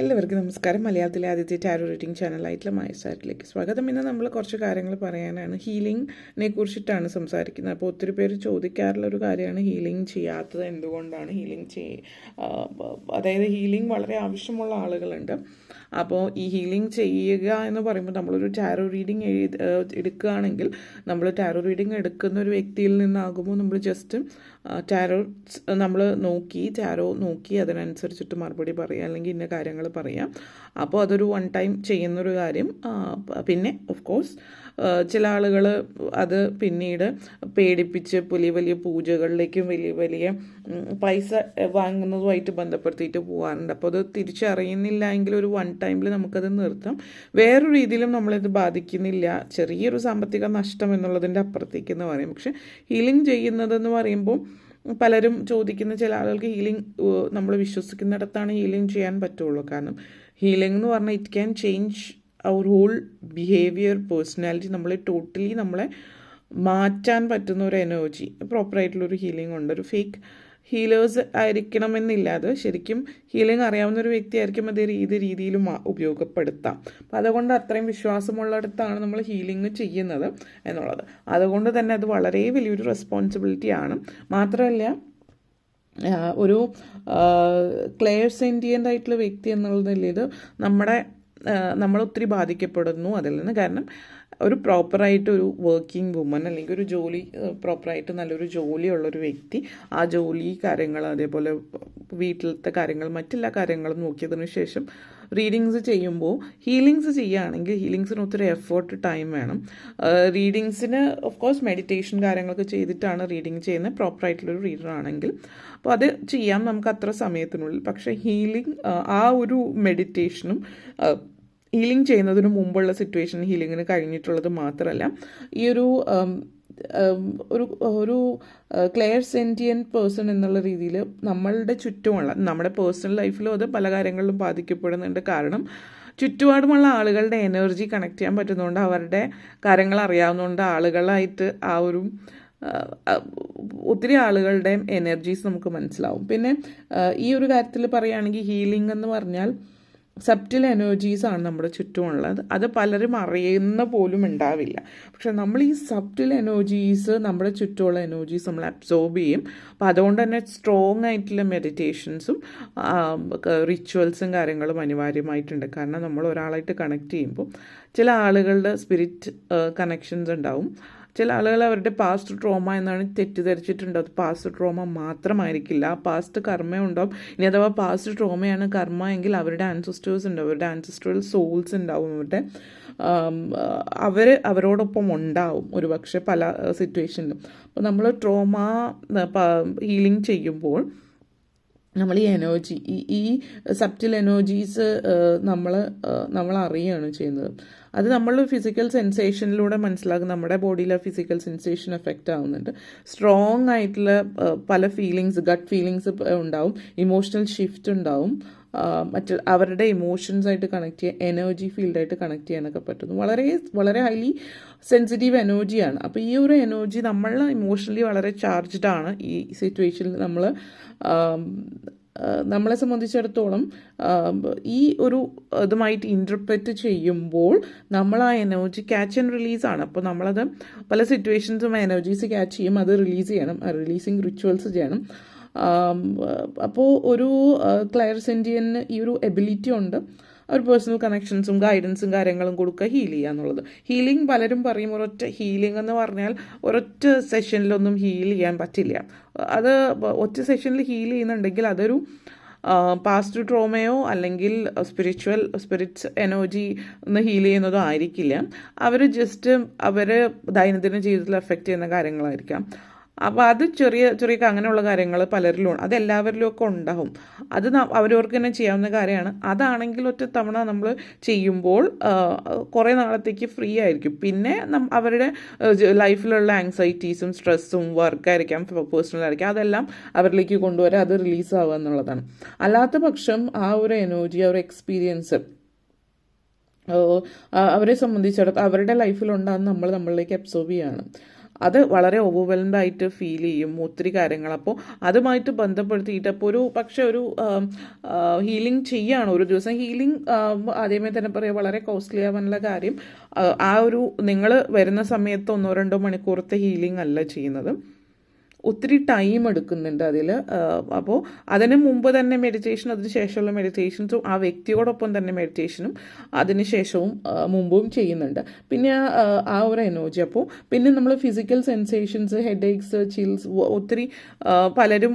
എല്ലാവർക്കും നമസ്കാരം. മലയാളത്തിലെ ആദ്യത്തെ ടാരോ റീഡിംഗ് ചാനലായിട്ടുള്ള മായസാരിലേക്ക് സ്വാഗതം. ഇന്ന് നമ്മൾ കുറച്ച് കാര്യങ്ങൾ പറയാനാണ്. ഹീലിംഗിനെ കുറിച്ചിട്ടാണ് സംസാരിക്കുന്നത്. അപ്പോൾ ഒത്തിരി പേര് ചോദിക്കാറുള്ള ഒരു കാര്യമാണ് ഹീലിംഗ് ചെയ്യാത്തത് എന്തുകൊണ്ടാണ് ഹീലിംഗ് ചെയ് അതായത് ഹീലിംഗ് വളരെ ആവശ്യമുള്ള ആളുകളുണ്ട്. അപ്പോൾ ഈ ഹീലിംഗ് ചെയ്യുക എന്ന് പറയുമ്പോൾ നമ്മളൊരു ടാരോ റീഡിംഗ് എഴുതി എടുക്കുകയാണെങ്കിൽ നമ്മൾ ടാരോ റീഡിംഗ് എടുക്കുന്ന ഒരു വ്യക്തിയിൽ നിന്നാകുമ്പോൾ നമ്മൾ ജസ്റ്റ് ടാരോ നമ്മൾ നോക്കി ടാരോ നോക്കി അതിനനുസരിച്ചിട്ട് മറുപടി പറയുക അല്ലെങ്കിൽ ഇന്ന കാര്യങ്ങൾ പറയാം. അപ്പോൾ അതൊരു വൺ ടൈം ചെയ്യുന്നൊരു കാര്യം. പിന്നെ ഓഫ് കോഴ്സ് ചില ആളുകൾ അത് പിന്നീട് പേടിപ്പിച്ച് വലിയ വലിയ പൂജകളിലേക്കും വലിയ വലിയ പൈസ വാങ്ങുന്നതുമായിട്ട് ബന്ധപ്പെടുത്തിയിട്ട് പോകാറുണ്ട് അപ്പോൾ അത് തിരിച്ചറിയുന്നില്ല എങ്കിൽ ഒരു വൺ ടൈമിൽ നമുക്കത് നിർത്താം. വേറൊരു രീതിയിലും നമ്മളിത് ബാധിക്കുന്നില്ല. ചെറിയൊരു സാമ്പത്തിക നഷ്ടം എന്നുള്ളതിന്റെ അപ്പുറത്തേക്ക് എന്ന് പറയും. പക്ഷേ ഹീലിംഗ് ചെയ്യുന്നതെന്ന് പറയുമ്പോൾ പലരും ചോദിക്കുന്ന ചില ആളുകൾക്ക് ഹീലിംഗ് നമ്മൾ വിശ്വസിക്കുന്നിടത്താണ് ഹീലിംഗ് ചെയ്യാൻ പറ്റുള്ളൂ. കാരണം ഹീലിംഗ് എന്ന് പറഞ്ഞാൽ it can change our whole behaviour personality നമ്മളെ ടോട്ടലി നമ്മളെ മാറ്റാൻ പറ്റുന്ന ഒരു എനർജി പ്രോപ്പറായിട്ടുള്ളൊരു ഹീലിംഗ് ഉണ്ട്. ഒരു ഫേക്ക് ഹീലേഴ്സ് ആയിരിക്കണമെന്നില്ല. അത് ശരിക്കും ഹീലിംഗ് അറിയാവുന്ന ഒരു വ്യക്തിയായിരിക്കും അത് ഏത് രീതിയിലും ഉപയോഗപ്പെടുത്താം. അപ്പം അതുകൊണ്ട് അത്രയും വിശ്വാസമുള്ളിടത്താണ് നമ്മൾ ഹീലിംഗ് ചെയ്യുന്നത് എന്നുള്ളത്. അതുകൊണ്ട് തന്നെ അത് വളരെ വലിയൊരു റെസ്പോൺസിബിലിറ്റി ആണ്. മാത്രമല്ല ഒരു ക്ലെയർ സെന്റിയന്റ് ആയിട്ടുള്ള വ്യക്തി എന്നുള്ള നിലയിൽ നമ്മുടെ നമ്മളൊത്തിരി ബാധിക്കപ്പെടുന്നു അതിൽ നിന്ന്. കാരണം ഒരു പ്രോപ്പറായിട്ട് ഒരു വർക്കിംഗ് വുമൻ അല്ലെങ്കിൽ ഒരു ജോലി പ്രോപ്പറായിട്ട് നല്ലൊരു ജോലിയുള്ളൊരു വ്യക്തി ആ ജോലി കാര്യങ്ങൾ അതേപോലെ വീട്ടിലത്തെ കാര്യങ്ങൾ മറ്റെല്ലാ കാര്യങ്ങളും നോക്കിയതിനു ശേഷം റീഡിങ്സ് ചെയ്യുമ്പോൾ ഹീലിങ്സ് ചെയ്യുകയാണെങ്കിൽ ഹീലിങ്സിന് ഒത്തിരി എഫേർട്ട് ടൈം വേണം. റീഡിങ്സിന് ഓഫ് കോഴ്സ് മെഡിറ്റേഷൻ കാര്യങ്ങളൊക്കെ ചെയ്തിട്ടാണ് റീഡിങ് ചെയ്യുന്നത് പ്രോപ്പറായിട്ടുള്ളൊരു റീഡർ ആണെങ്കിൽ. അപ്പോൾ അത് ചെയ്യാം നമുക്ക് അത്ര സമയത്തിനുള്ളിൽ. പക്ഷേ ഹീലിംഗ് ആ ഒരു മെഡിറ്റേഷനും ഹീലിംഗ് ചെയ്യുന്നതിന് മുമ്പുള്ള സിറ്റുവേഷൻ ഹീലിങ്ങിന് കഴിഞ്ഞിട്ടുള്ളത് മാത്രമല്ല ഈ ഒരു ഒരു ഒരു ക്ലെയർ സെന്റിയൻ പേഴ്സൺ എന്നുള്ള രീതിയിൽ നമ്മളുടെ ചുറ്റുമുള്ള നമ്മുടെ പേഴ്സണൽ ലൈഫിലും അത് പല കാര്യങ്ങളിലും ബാധിക്കപ്പെടുന്നുണ്ട്. കാരണം ചുറ്റുപാടുമുള്ള ആളുകളുടെ എനർജി കണക്ട് ചെയ്യാൻ പറ്റുന്നതുകൊണ്ട് അവരുടെ കാര്യങ്ങൾ അറിയാവുന്നതുകൊണ്ട് ആളുകളായിട്ട് ആ ഒരു ഒത്തിരി ആളുകളുടെയും എനർജീസ് നമുക്ക് മനസ്സിലാവും. പിന്നെ ഈ ഒരു കാര്യത്തിൽ പറയുകയാണെങ്കിൽ ഹീലിംഗ് എന്ന് പറഞ്ഞാൽ സബ്റ്റിൽ എനർജീസ് ആണ് നമ്മുടെ ചുറ്റുമുള്ളത്. അത് പലരും അറിയുന്ന പോലും ഉണ്ടാവില്ല. പക്ഷെ നമ്മൾ ഈ സബ്റ്റിൽ എനർജീസ് നമ്മുടെ ചുറ്റുമുള്ള എനർജീസ് നമ്മൾ അബ്സോർബ് ചെയ്യും. അപ്പോൾ അതുകൊണ്ട് തന്നെ സ്ട്രോങ് ആയിട്ടുള്ള മെഡിറ്റേഷൻസും റിച്വൽസും കാര്യങ്ങളും അനിവാര്യമായിട്ടുണ്ട്. കാരണം നമ്മൾ ഒരാളായിട്ട് കണക്ട് ചെയ്യുമ്പോൾ ചില ആളുകളുടെ സ്പിരിറ്റ് കണക്ഷൻസ് ഉണ്ടാവും. ചില ആളുകൾ അവരുടെ പാസ്റ്റ് ട്രോമ എന്നാണ് തെറ്റിദ്ധരിച്ചിട്ടുണ്ട്. അത് പാസ്റ്റ് ട്രോമ മാത്രമായിരിക്കില്ല. പാസ്റ്റ് കർമ്മ ഉണ്ടാവും ഇനി അഥവാ പാസ്റ്റ് ട്രോമയാണ് കർമ്മ എങ്കിൽ അവരുടെ ആൻസിസ്റ്റേഴ്സ് ഉണ്ടാവും അവരുടെ ആൻസിസ്റ്ററൽ സോൾസ് ഉണ്ടാവും അവരുടെ. അവർ അവരോടൊപ്പം ഉണ്ടാവും. ഒരു പക്ഷേ പല സിറ്റുവേഷനിലും അപ്പോൾ നമ്മൾ ട്രോമ ഹീലിംഗ് ചെയ്യുമ്പോൾ നമ്മൾ ഈ എനർജി ഈ ഈ സബ്റ്റിൽ എനർജീസ് നമ്മൾ നമ്മൾ അറിയുകയാണ് ചെയ്യുന്നത്. അത് നമ്മൾ ഫിസിക്കൽ സെൻസേഷനിലൂടെ മനസ്സിലാക്കും. നമ്മുടെ ബോഡിയിലെ ഫിസിക്കൽ സെൻസേഷൻ എഫക്റ്റ് ആവുന്നുണ്ട്. സ്ട്രോങ് ആയിട്ടുള്ള പല ഫീലിങ്സ് ഗട്ട് ഫീലിങ്സ് ഉണ്ടാവും. ഇമോഷണൽ ഷിഫ്റ്റ് ഉണ്ടാവും. മറ്റ് അവരുടെ ഇമോഷൻസായിട്ട് കണക്ട് ചെയ്യാൻ എനർജി ഫീൽഡായിട്ട് കണക്ട് ചെയ്യാനൊക്കെ പറ്റുന്നു. വളരെ വളരെ ഹൈലി സെൻസിറ്റീവ് എനർജിയാണ് അപ്പോൾ ഈ ഒരു എനർജി നമ്മൾ ഇമോഷണലി വളരെ ചാർജ്ഡ് ആണ്. ഈ സിറ്റുവേഷനിൽ നമ്മൾ നമ്മളെ സംബന്ധിച്ചിടത്തോളം ഈ ഒരു ഇതുമായിട്ട് ഇന്റർപ്രറ്റ് ചെയ്യുമ്പോൾ നമ്മൾ ആ എനർജി ക്യാച്ച് ആൻഡ് റിലീസ് ആണ്. അപ്പോൾ നമ്മളത് പല സിറ്റുവേഷൻസും എനർജീസ് ക്യാച്ച് ചെയ്യും. അത് റിലീസ് ചെയ്യണം. റിലീസിങ് റിച്വൽസ് ചെയ്യണം. അപ്പോൾ ഒരു ക്ലയർ സെന്റിയന് ഈ ഒരു എബിലിറ്റി ഉണ്ട്. ഒരു പേഴ്സണൽ കണക്ഷൻസും ഗൈഡൻസും കാര്യങ്ങളും കൊടുക്കുക ഹീൽ ചെയ്യുക എന്നുള്ളത്. ഹീലിംഗ് പലരും പറയും ഒരൊറ്റ ഹീലിംഗ് എന്ന് പറഞ്ഞാൽ ഒരൊറ്റ സെഷനിലൊന്നും ഹീൽ ചെയ്യാൻ പറ്റില്ല. അത് ഒറ്റ സെഷനിൽ ഹീൽ ചെയ്യുന്നുണ്ടെങ്കിൽ അതൊരു പാസ്റ്റ് ട്രോമയോ അല്ലെങ്കിൽ സ്പിരിച്വൽ സ്പിരിറ്റ്സ് എനർജി ഒന്ന് ഹീൽ ചെയ്യുന്നതോ ആയിരിക്കില്ല. അവർ ജസ്റ്റ് അവർ ദൈനംദിന ജീവിതത്തിൽ എഫക്റ്റ് ചെയ്യുന്ന കാര്യങ്ങളായിരിക്കാം. അപ്പോൾ അത് ചെറിയ ചെറിയ അങ്ങനെയുള്ള കാര്യങ്ങൾ പലരിലും അത് എല്ലാവരിലും ഒക്കെ ഉണ്ടാവും. അത് അവരവർക്ക് തന്നെ ചെയ്യാവുന്ന കാര്യമാണ്. അതാണെങ്കിൽ ഒറ്റ തവണ നമ്മൾ ചെയ്യുമ്പോൾ കുറേ നാളത്തേക്ക് ഫ്രീ ആയിരിക്കും. പിന്നെ അവരുടെ ലൈഫിലുള്ള ആങ്സൈറ്റീസും സ്ട്രെസ്സും വർക്കായിരിക്കാം പേഴ്സണൽ ആയിരിക്കാം അതെല്ലാം അവരിലേക്ക് കൊണ്ടുവരാൻ അത് റിലീസ് ആവുക എന്നുള്ളതാണ്. അല്ലാത്ത പക്ഷം ആ ഒരു എനർജി ആ ഒരു എക്സ്പീരിയൻസ് അവരെ സംബന്ധിച്ചിടത്തോളം അവരുടെ ലൈഫിലുണ്ടാകുന്ന നമ്മൾ നമ്മളിലേക്ക് അബ്സോർവ് ചെയ്യാണ്. അത് വളരെ ഓവർവെൽംഡ് ആയിട്ട് ഫീൽ ചെയ്യും ഒത്തിരി കാര്യങ്ങൾ. അപ്പോൾ അതുമായിട്ട് ബന്ധപ്പെടുത്തിയിട്ട് അപ്പോൾ ഒരു പക്ഷേ ഒരു ഹീലിംഗ് ചെയ്യാണ്. ഒരു ദിവസം ഹീലിംഗ് ആദ്യമേ തന്നെ പറയുക വളരെ കോസ്റ്റ്ലി ആവാനുള്ള കാര്യം. ആ, ഒരു നിങ്ങൾ വരുന്ന സമയത്ത് ഒന്നോ രണ്ടോ മണിക്കൂറത്തെ ഹീലിംഗ് അല്ല ചെയ്യുന്നത്. ഒത്തിരി ടൈം എടുക്കുന്നുണ്ട് അതിൽ അപ്പോൾ അതിന് മുമ്പ് തന്നെ മെഡിറ്റേഷൻ അതിന് ശേഷമുള്ള മെഡിറ്റേഷൻസും ആ വ്യക്തിയോടൊപ്പം തന്നെ മെഡിറ്റേഷനും അതിന് ശേഷവും മുമ്പും ചെയ്യുന്നുണ്ട്. പിന്നെ ആ, ഒരു എനർജി അപ്പോൾ പിന്നെ നമ്മൾ physical sensations headaches chills ഒത്തിരി പലരും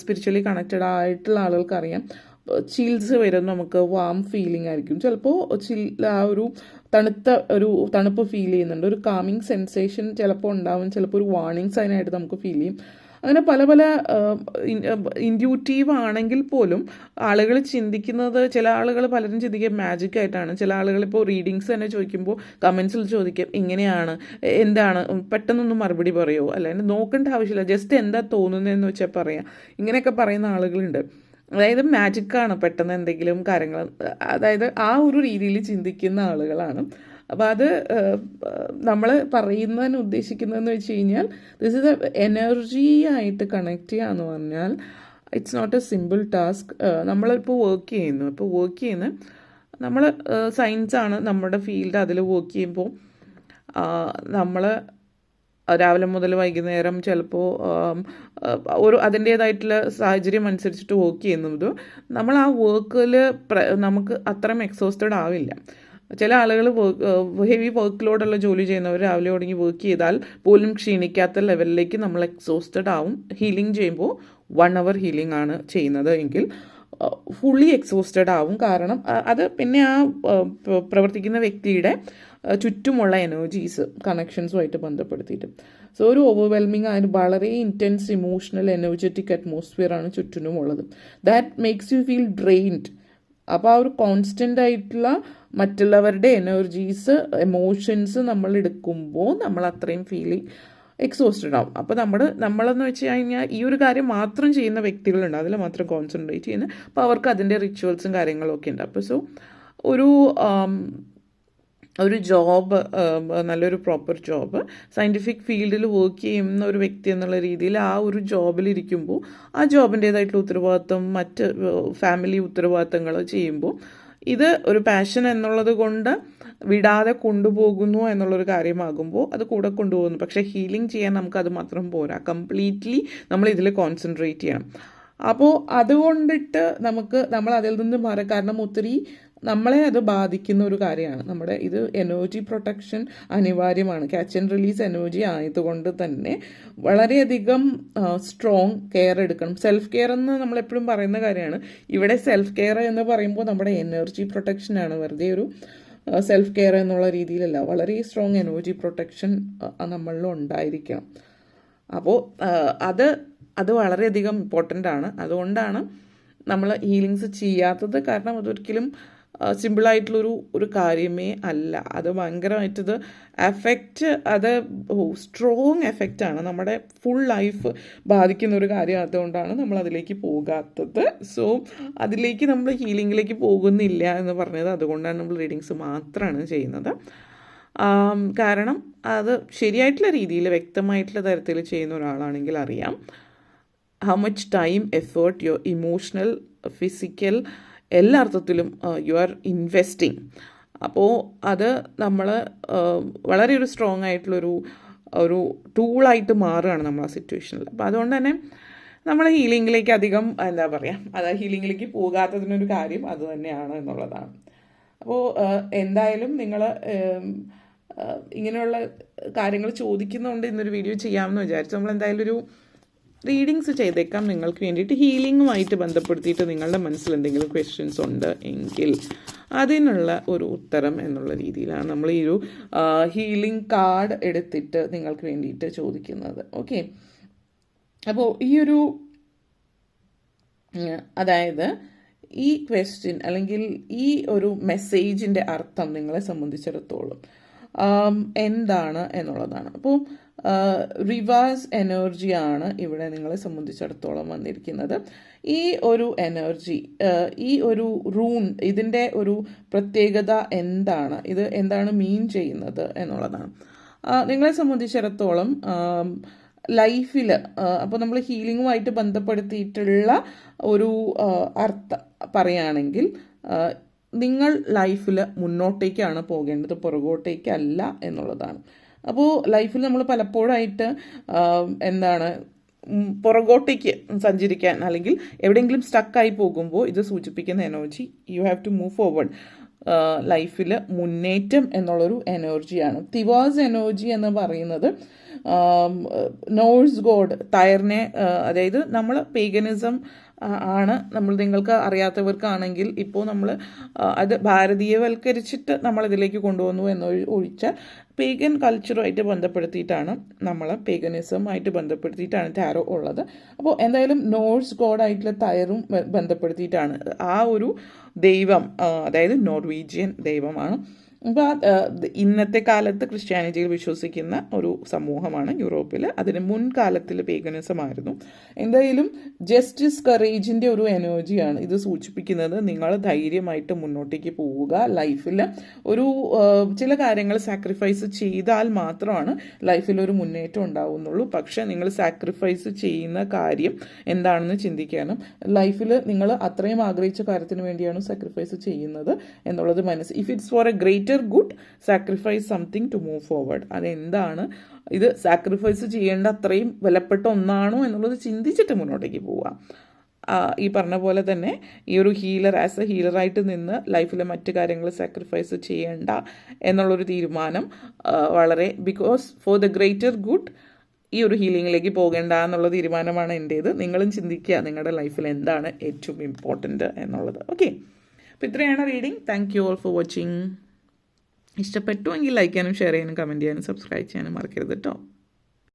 സ്പിരിച്വലി കണക്റ്റഡ് ആയിട്ടുള്ള ആളുകൾക്ക് അറിയാം ചിൽസ് വരും നമുക്ക് വാം ഫീലിംഗ് ആയിരിക്കും. ചിലപ്പോൾ ചിൽ ആ ഒരു തണുത്ത ഒരു തണുപ്പ് ഫീൽ ചെയ്യുന്നുണ്ട്. ഒരു കാമിങ് സെൻസേഷൻ ചിലപ്പോൾ ഉണ്ടാവും. ചിലപ്പോൾ ഒരു വാർണിംഗ് സൈനായിട്ട് നമുക്ക് ഫീൽ ചെയ്യും. അങ്ങനെ പല പല ഇൻഡ്യൂട്ടീവ് ആണെങ്കിൽ പോലും ആളുകൾ ചിന്തിക്കുന്നത് ചില ആളുകൾ പലരും ചിന്തിക്കുക മാജിക് ആയിട്ടാണ്. ചില ആളുകൾ ഇപ്പോൾ റീഡിങ്സ് തന്നെ ചോദിക്കുമ്പോൾ കമൻസിൽ ചോദിക്കും ഇങ്ങനെയാണ് എന്താണ്? പെട്ടെന്നൊന്നും മറുപടി പറയുമോ അല്ലാണ്ട് നോക്കേണ്ട ആവശ്യമില്ല. ജസ്റ്റ് എന്താ തോന്നുന്നതെന്ന് വെച്ചാൽ പറയാം. ഇങ്ങനെയൊക്കെ പറയുന്ന ആളുകളുണ്ട്. അതായത് മാജിക്കാണ് പെട്ടെന്ന് എന്തെങ്കിലും കാര്യങ്ങൾ അതായത് ആ ഒരു രീതിയിൽ ചിന്തിക്കുന്ന ആളുകളാണ്. അപ്പോൾ അത് നമ്മൾ പറയുന്നതിന് ഉദ്ദേശിക്കുന്നതെന്ന് വെച്ച് കഴിഞ്ഞാൽ ദിസ് ഇസ് എ എനർജി ആയിട്ട് കണക്ട് ചെയ്യുക എന്ന് പറഞ്ഞാൽ it's not a simple task നമ്മളിപ്പോൾ വർക്ക് ചെയ്യുന്നു. ഇപ്പോൾ വർക്ക് ചെയ്യുന്ന നമ്മൾ സയൻസാണ് നമ്മുടെ ഫീൽഡ് അതിൽ വർക്ക് ചെയ്യുമ്പോൾ നമ്മൾ രാവിലെ മുതൽ വൈകുന്നേരം ചിലപ്പോൾ ഒരു അതിന്റേതായിട്ടുള്ള സാഹചര്യം അനുസരിച്ചിട്ട് വർക്ക് ചെയ്യുന്നത് നമ്മൾ ആ വർക്കിൽ നമുക്ക് അത്രയും എക്സോസ്റ്റഡ് ആവില്ല. ചില ആളുകൾ ഹെവി വർക്ക് ലോഡുള്ള ജോലി ചെയ്യുന്നവർ രാവിലെ തുടങ്ങി വർക്ക് ചെയ്താൽ പോലും ക്ഷീണിക്കാത്ത ലെവലിലേക്ക് നമ്മൾ എക്സോസ്റ്റഡ് ആവും. ഹീലിംഗ് ചെയ്യുമ്പോൾ വൺ അവർ ഹീലിംഗ് ആണ് ചെയ്യുന്നത് എങ്കിൽ ഫുള്ളി എക്സോസ്റ്റഡ് ആവും. കാരണം അത് പിന്നെ ആ പ്രവർത്തിക്കുന്ന വ്യക്തിയുടെ ചുറ്റുമുള്ള എനർജീസ് കണക്ഷൻസുമായിട്ട് ബന്ധപ്പെടുത്തിയിട്ട്. സോ ഒരു ഓവർവെൽമിങ് ആയ വളരെ ഇന്റൻസ് ഇമോഷണൽ എനർജറ്റിക് അറ്റ്മോസ്ഫിയർ ആണ് ചുറ്റിനുമുള്ളത് that makes you feel drained അപ്പോൾ ആ ഒരു കോൺസ്റ്റന്റ് ആയിട്ടുള്ള മറ്റുള്ളവരുടെ എനർജീസ് എമോഷൻസ് നമ്മൾ എടുക്കുമ്പോൾ നമ്മൾ അത്രയും ഫീലിംഗ് എക്സോസ്റ്റഡ് ആവും. അപ്പോൾ നമ്മൾ നമ്മളെന്ന് വെച്ച് കഴിഞ്ഞാൽ ഈ ഒരു കാര്യം മാത്രം ചെയ്യുന്ന വ്യക്തികളുണ്ട്. അതിൽ മാത്രം കോൺസെൻട്രേറ്റ് ചെയ്യുന്ന അപ്പോൾ അവർക്ക് അതിന്റെ റിച്വൽസും കാര്യങ്ങളൊക്കെ ഉണ്ട്. അപ്പോൾ സോ ഒരു ഒരു ജോബ് നല്ലൊരു പ്രോപ്പർ ജോബ് സയന്റിഫിക് ഫീൽഡിൽ വർക്ക് ചെയ്യുന്ന ഒരു വ്യക്തി എന്നുള്ള രീതിയിൽ ആ ഒരു ജോബിലിരിക്കുമ്പോൾ ആ ജോബിന്റേതായിട്ടുള്ള ഉത്തരവാദിത്വം മറ്റ് ഫാമിലി ഉത്തരവാദിത്തങ്ങൾ ചെയ്യുമ്പോൾ ഇത് ഒരു പാഷൻ എന്നുള്ളത് കൊണ്ട് വിടാതെ കൊണ്ടുപോകുന്നു എന്നുള്ളൊരു കാര്യമാകുമ്പോൾ അത് കൂടെ കൊണ്ടുപോകുന്നു. പക്ഷേ ഹീലിംഗ് ചെയ്യാൻ അത് മാത്രം പോരാ. കംപ്ലീറ്റ്ലി നമ്മൾ ഇതിൽ കോൺസെൻട്രേറ്റ് ചെയ്യണം. അപ്പോൾ അതുകൊണ്ടിട്ട് നമുക്ക് നമ്മൾ അതിൽ നിന്ന് മാറി. കാരണം ഒത്തിരി നമ്മളെ അത് ബാധിക്കുന്ന ഒരു കാര്യമാണ്. നമ്മുടെ ഇത് എനർജി പ്രൊട്ടക്ഷൻ അനിവാര്യമാണ്. ക്യാച്ച് ആൻഡ് റിലീസ് എനർജി ആയതുകൊണ്ട് തന്നെ വളരെയധികം സ്ട്രോങ് കെയർ എടുക്കണം. സെൽഫ് കെയർ എന്ന് നമ്മളെപ്പോഴും പറയുന്ന കാര്യമാണ്. ഇവിടെ സെൽഫ് കെയർ എന്ന് പറയുമ്പോൾ നമ്മുടെ എനർജി പ്രൊട്ടക്ഷനാണ് വെറുതെ ഒരു സെൽഫ് കെയർ എന്നുള്ള രീതിയിലല്ല. വളരെ സ്ട്രോങ് എനർജി പ്രൊട്ടക്ഷൻ നമ്മളിൽ ഉണ്ടായിരിക്കണം. അപ്പോൾ അത് അത് വളരെയധികം ഇമ്പോർട്ടന്റ് ആണ്. അതുകൊണ്ടാണ് നമ്മൾ ഹീലിങ്സ് ചെയ്യാത്തത്. കാരണം അതൊരിക്കലും സിമ്പിളായിട്ടുള്ളൊരു ഒരു കാര്യമേ അല്ല. അത് ഭയങ്കരമായിട്ടത് എഫക്റ്റ് അത് സ്ട്രോങ് എഫക്റ്റാണ് നമ്മുടെ ഫുൾ ലൈഫ് ബാധിക്കുന്ന ഒരു കാര്യം അതുകൊണ്ടാണ് നമ്മൾ അതിലേക്ക് പോകാത്തത്. സോ അതിലേക്ക് നമ്മൾ ഹീലിംഗിലേക്ക് പോകുന്നില്ല എന്ന് പറഞ്ഞത് അതുകൊണ്ടാണ് നമ്മൾ റീഡിങ്സ് മാത്രമാണ് ചെയ്യുന്നത്. കാരണം അത് ശരിയായിട്ടുള്ള രീതിയിൽ വ്യക്തമായിട്ടുള്ള തരത്തിൽ ചെയ്യുന്ന ഒരാളാണെങ്കിൽ അറിയാം. How much time effort your emotional physical എല്ലാ അർത്ഥത്തിലും യു ആർ ഇൻവെസ്റ്റിംഗ് അപ്പോൾ അത് നമ്മൾ വളരെ ഒരു സ്ട്രോങ് ആയിട്ടുള്ളൊരു ഒരു ടൂളായിട്ട് മാറുകയാണ് നമ്മൾ ആ സിറ്റുവേഷനിൽ അപ്പോൾ അതുകൊണ്ട് തന്നെ നമ്മൾ ഹീലിങ്ങിലേക്ക് അധികം എന്താ പറയുക അത് ഹീലിങ്ങിലേക്ക് പോകാത്തതിനൊരു കാര്യം അത് തന്നെയാണ് എന്നുള്ളതാണ്. അപ്പോൾ എന്തായാലും നിങ്ങൾ ഇങ്ങനെയുള്ള കാര്യങ്ങൾ ചോദിക്കുന്നതുകൊണ്ട് ഇന്നൊരു വീഡിയോ ചെയ്യാമെന്ന് വിചാരിച്ചു നമ്മൾ എന്തായാലും ഒരു റീഡിങ്സ് ചെയ്തേക്കാം. നിങ്ങൾക്ക് വേണ്ടിയിട്ട് ഹീലിങ്ങുമായിട്ട് ബന്ധപ്പെടുത്തിയിട്ട് നിങ്ങളുടെ മനസ്സിൽ എന്തെങ്കിലും ക്വസ്റ്റ്യൻസ് ഉണ്ട് എങ്കിൽ അതിനുള്ള ഒരു ഉത്തരം എന്നുള്ള രീതിയിലാണ് നമ്മൾ ഈ ഒരു ഹീലിംഗ് കാർഡ് എടുത്തിട്ട് നിങ്ങൾക്ക് വേണ്ടിയിട്ട് ചോദിക്കുന്നത്. ഓക്കെ അപ്പോൾ ഈ ഒരു അതായത് ഈ ക്വസ്റ്റ്യൻ അല്ലെങ്കിൽ ഈ ഒരു മെസ്സേജിന്റെ അർത്ഥം നിങ്ങളെ സംബന്ധിച്ചിടത്തോളം എന്താണ് എന്നുള്ളതാണ്. അപ്പോൾ റിവേഴ്സ് എനർജിയാണ് ഇവിടെ നിങ്ങളെ സംബന്ധിച്ചിടത്തോളം വന്നിരിക്കുന്നത്. ഈ ഒരു എനർജി ഈ ഒരു റൂൺ ഇതിന്റെ ഒരു പ്രത്യേകത എന്താണ്? ഇത് എന്താണ് മീൻ ചെയ്യുന്നത് എന്നുള്ളതാണ്. നിങ്ങളെ സംബന്ധിച്ചിടത്തോളം ലൈഫിൽ അപ്പോൾ നമ്മൾ ഹീലിങ്ങുമായിട്ട് ബന്ധപ്പെടുത്തിയിട്ടുള്ള ഒരു അർത്ഥ പറയുകയാണെങ്കിൽ നിങ്ങൾ ലൈഫിൽ മുന്നോട്ടേക്കാണ് പോകേണ്ടത് പുറകോട്ടേക്കല്ല എന്നുള്ളതാണ്. അപ്പോൾ ലൈഫിൽ നമ്മൾ പലപ്പോഴായിട്ട് എന്താണ് പുറകോട്ടേക്ക് സഞ്ചരിക്കാൻ അല്ലെങ്കിൽ എവിടെയെങ്കിലും സ്റ്റക്കായി പോകുമ്പോൾ ഇത് സൂചിപ്പിക്കുന്ന energy you have to move forward ലൈഫിൽ മുന്നേറ്റം എന്നുള്ളൊരു എനർജിയാണ് തിവാസ് എനർജി എന്ന് പറയുന്നത് നോഴ്സ് ഗോഡ് തയറിനെ അതായത് നമ്മൾ പേഗനിസം ആണ് നമ്മൾ നിങ്ങൾക്ക് അറിയാത്തവർക്കാണെങ്കിൽ ഇപ്പോൾ നമ്മൾ അത് ഭാരതീയവൽക്കരിച്ചിട്ട് നമ്മളിതിലേക്ക് കൊണ്ടുവന്നു എന്ന് ഒഴിച്ചാൽ പേഗൻ കൾച്ചറുമായിട്ട് ബന്ധപ്പെടുത്തിയിട്ടാണ് നമ്മൾ പേഗനിസമായിട്ട് ബന്ധപ്പെടുത്തിയിട്ടാണ് ടാരോ ഉള്ളത്. അപ്പോൾ എന്തായാലും നോർസ് ഗോഡായിട്ടുള്ള തയറും ബന്ധപ്പെടുത്തിയിട്ടാണ്. ആ ഒരു ദൈവം അതായത് നോർവീജിയൻ ദൈവമാണ്. അപ്പോൾ ഇന്നത്തെ കാലത്ത് ക്രിസ്ത്യാനിറ്റിയിൽ വിശ്വസിക്കുന്ന ഒരു സമൂഹമാണ് യൂറോപ്പിൽ അതിന് മുൻകാലത്തിൽ പേഗനിസം ആയിരുന്നു എന്തായാലും ജസ്റ്റിസ് കറേജിന്റെ ഒരു എനർജിയാണ് ഇത് സൂചിപ്പിക്കുന്നത്. നിങ്ങൾ ധൈര്യമായിട്ട് മുന്നോട്ടേക്ക് പോവുക. ലൈഫിൽ ഒരു ചില കാര്യങ്ങൾ സാക്രിഫൈസ് ചെയ്താൽ മാത്രമാണ് ലൈഫിൽ ഒരു മുന്നേറ്റം ഉണ്ടാവുന്നുള്ളൂ. പക്ഷേ നിങ്ങൾ സാക്രിഫൈസ് ചെയ്യുന്ന കാര്യം എന്താണെന്ന് ചിന്തിക്കാനും ലൈഫിൽ നിങ്ങൾ അത്രയും ആഗ്രഹിച്ച കാര്യത്തിന് വേണ്ടിയാണ് സാക്രിഫൈസ് ചെയ്യുന്നത് എന്നുള്ളത് മനസ്സ്. If it's for a greater good sacrifice something to move forward അതെന്താണ്? ഇത് സാക്രിഫൈസ് ചെയ്യേണ്ട അത്രയും വിലപ്പെട്ട ഒന്നാണോ എന്നുള്ളത് ചിന്തിച്ചിട്ട് മുന്നോട്ടേക്ക് പോവുക. ഈ പറഞ്ഞ പോലെ തന്നെ ഈ ഒരു ഹീലർ ആസ് എ ഹീലറായിട്ട് നിന്ന് ലൈഫിലെ മറ്റു കാര്യങ്ങൾ സാക്രിഫൈസ് ചെയ്യേണ്ട എന്നുള്ളൊരു തീരുമാനം വളരെ because for the greater good ഈ ഒരു ഹീലിങ്ങിലേക്ക് പോകേണ്ട എന്നുള്ള തീരുമാനമാണ് എന്റേത് നിങ്ങളും ചിന്തിക്കുക നിങ്ങളുടെ ലൈഫിൽ എന്താണ് ഏറ്റവും ഇമ്പോർട്ടന്റ് എന്നുള്ളത്. ഓക്കെ അപ്പോൾ ഇത്രയാണ് reading thank you all for watching ഇഷ്ടപ്പെട്ടുവെങ്കിൽ ലൈക്ക് ചെയ്യാനും ഷെയർ ചെയ്യാനും കമന്റ് ചെയ്യാനും സബ്സ്ക്രൈബ് ചെയ്യാനും മറക്കരുത് കേട്ടോ